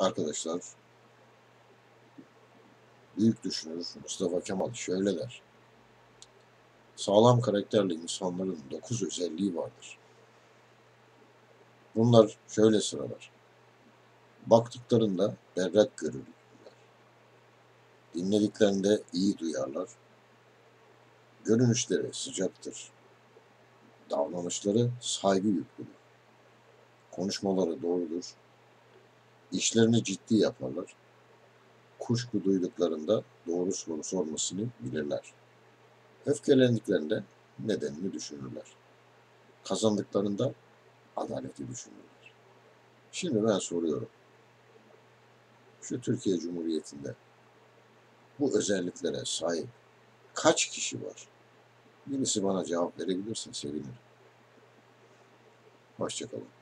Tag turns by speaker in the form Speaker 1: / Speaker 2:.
Speaker 1: Arkadaşlar, büyük düşünür Mustafa Kemal şöyle der. Sağlam karakterli insanların dokuz özelliği vardır. Bunlar şöyle sıralar. Baktıklarında berrak görürler. Dinlediklerinde iyi duyarlar. Görünüşleri sıcaktır. Davranışları saygı yüklüdür. Konuşmaları doğrudur. İşlerini ciddi yaparlar. Kuşku duyduklarında doğru soru sormasını bilirler. Öfkelendiklerinde nedenini düşünürler. Kazandıklarında adaleti düşünürler. Şimdi ben soruyorum. Şu Türkiye Cumhuriyeti'nde bu özelliklere sahip kaç kişi var? Birisi bana cevap verebilirse sevinirim. Hoşçakalın.